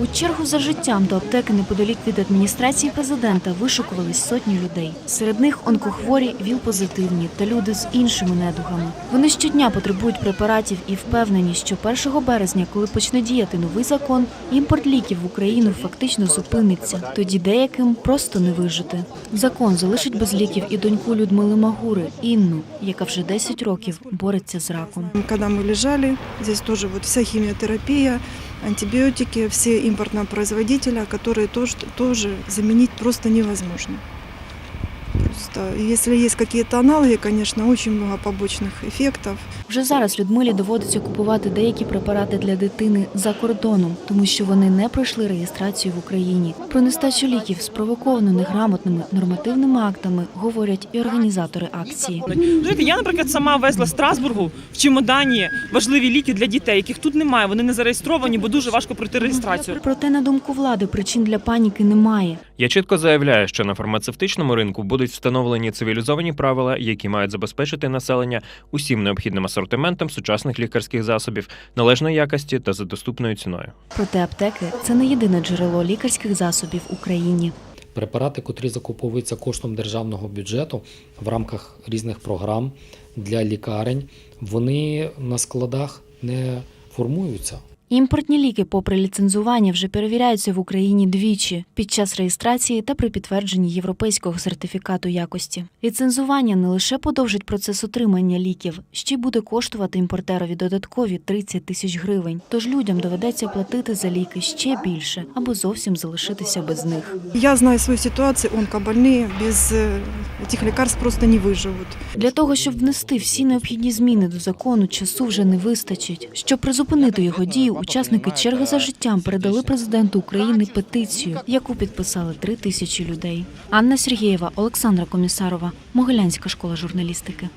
У чергу за життям до аптеки неподалік від адміністрації президента вишукувались сотні людей. Серед них онкохворі, ВІЛ-позитивні та люди з іншими недугами. Вони щодня потребують препаратів і впевнені, що 1 березня, коли почне діяти новий закон, імпорт ліків в Україну фактично зупиниться. Тоді деяким просто не вижити. Закон залишить без ліків і доньку Людмили Магури Інну, яка вже 10 років бореться з раком. Когда мы лежали, тоже вот вся химиотерапия, антибиотики, все импортного производителя, которые тоже, тоже заменить просто невозможно. Просто, если есть какие-то аналоги, конечно, очень много побочных эффектов. Вже зараз Людмилі доводиться купувати деякі препарати для дитини за кордоном, тому що вони не пройшли реєстрацію в Україні. Про нестачу ліків, спровоковано неграмотними нормативними актами, говорять і організатори акції. Я, наприклад, сама везла з Страсбургу в чемодані важливі ліки для дітей, яких тут немає. Вони не зареєстровані, бо дуже важко пройти реєстрацію. Проте, на думку влади, причин для паніки немає. Я чітко заявляю, що на фармацевтичному ринку будуть встановлені цивілізовані правила, які мають забезпечити населення усім необхідним асортиментом сучасних лікарських засобів належної якості та за доступною ціною. Проте аптеки це не єдине джерело лікарських засобів в Україні. Препарати, котрі закуповуються коштом державного бюджету в рамках різних програм для лікарень, вони на складах не формуються. Імпортні ліки, попри ліцензування, вже перевіряються в Україні двічі під час реєстрації та при підтвердженні європейського сертифікату якості. Ліцензування не лише подовжить процес отримання ліків, ще й буде коштувати імпортерові додаткові 30 тисяч гривень. Тож людям доведеться платити за ліки ще більше або зовсім залишитися без них. Я знаю свою ситуацию, онкобольные без э, этих лекарств просто не выживут. Для того, щоб внести всі необхідні зміни до закону, часу вже не вистачить. Щоб призупинити його дію, учасники черги за життям передали президенту України петицію, яку підписали три тисячі людей. Анна Сергієва, Олександра Комісарова, Могилянська школа журналістики.